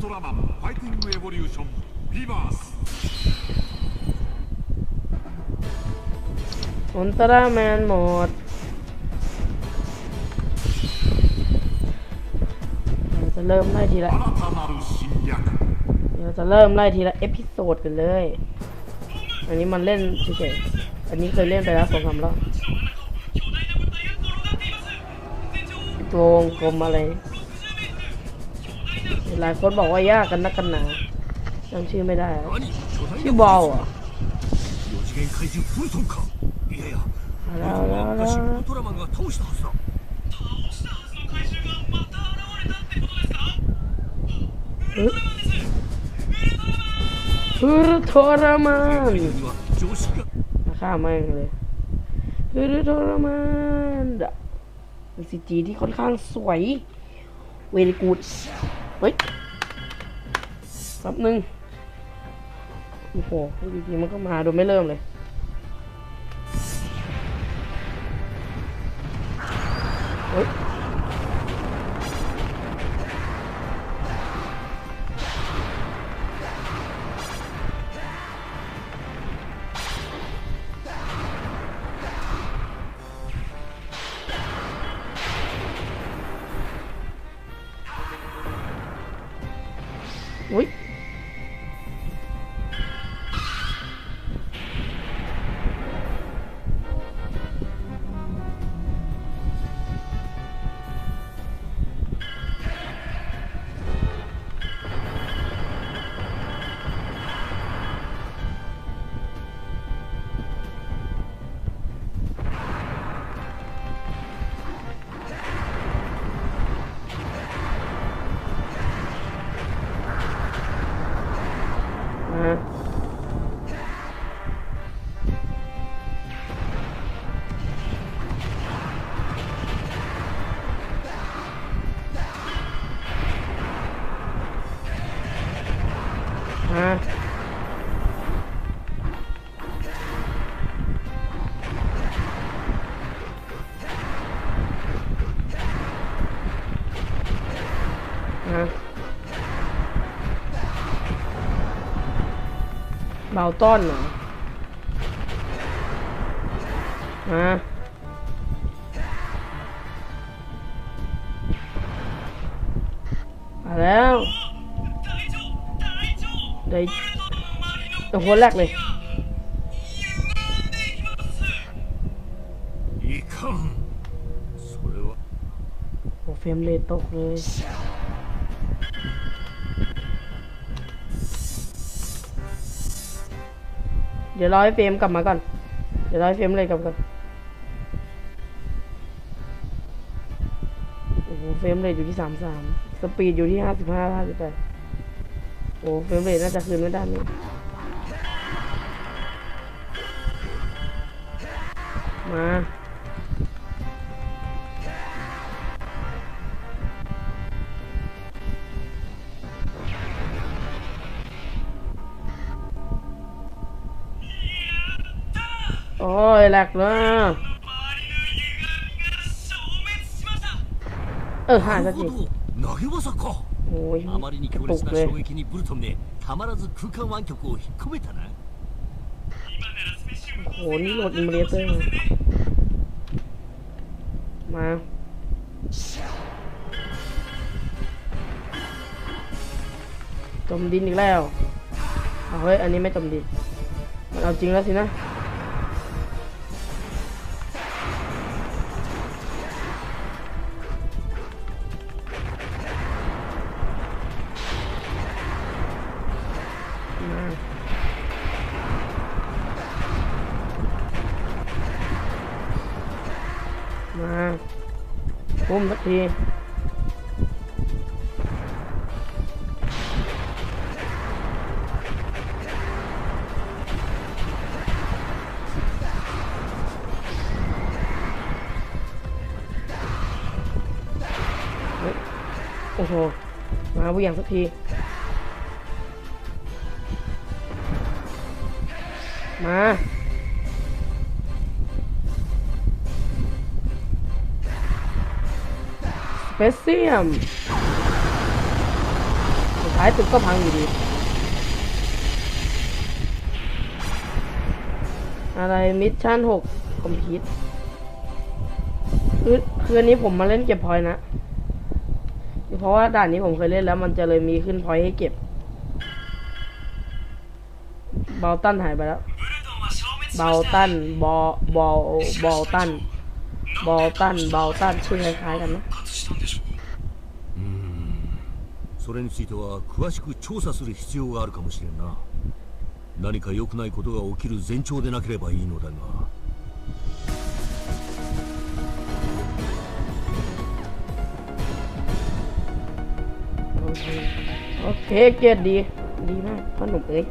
トラマンファイティングエボリューションリバース อุลตร้าแมนโหมดเราจะเริ่มไล่ทีละ 新たなる侵略 เราจะเริ่มไล่ทีละเอพิโซดกันเลย อันนี้มันเล่นเฉยๆอันนี้เคยเล่นไปแล้วสองสามรอบตัววงกลมอะไร หลายคนบอกว่ายากกันนักกันหนาจำชื่อไม่ได้ ชื่อบอลอะแล้วแล้วแล้วฮึรุทรมานข้าแม่งเลยฮึรุทรมานดะซีจีที่ค่อนข้างสวย เวลกูด เฮ้ยแป๊บนึงโอ้โหจริงๆมันก็มาโดยไม่เริ่มเลย เฮ้ย เบาต้นเหรอมามาแล้วได้ตัวแรกเลยโอ้เฟมเลตกเลย เดี๋ยวรอให้เฟรมกลับมาก่อน เดี๋ยวรอให้เฟรมเลยกลับก่อน โอ้โห เฟรมเลยอยู่ที่สามสาม สปีดอยู่ที่ห้าสิบห้าห้าสิบแปดโอ้เฟรมเลยน่าจะคืนไม่ได้นี่มา โอ้ยแหลกนะเออหายสักที なるほど投げ技か โอ้ย あまりに กระ 強 ตุ 烈 ก な เลย 衝撃にブルトンめたまらず空間湾曲を引っ込めたな โอ้โห นี่โหลดอิมเมเตอร์มา จมดินอีกแล้วเอาเฮ้ย อันนี้ไม่จมดิน มันเอาจริงแล้วสินะ ปุ้มสักทีโอ้โห มาผู้ย่างสักที มา สเปเซียม สุดท้ายสุดก็พังอยู่ดี อะไรมิชชั่นหกคอมพิวคือคืออันนี้ผมมาเล่นเก็บพอยนะ เพราะว่าด่านนี้ผมเคยเล่นแล้วมันจะเลยมีขึ้นพอยให้เก็บ เบลตันหายไปแล้ว เบลตันบอบอบอลตัน บอลตัน เบลตันชื่อคล้ายๆกันนะ それについては詳しく調査する必要があるかもしれんな何か良くないことが起きる前兆でなければいいのだが โอเค โอเค เกียรติดี ดีมากพ่อหนุ่มเอ้ย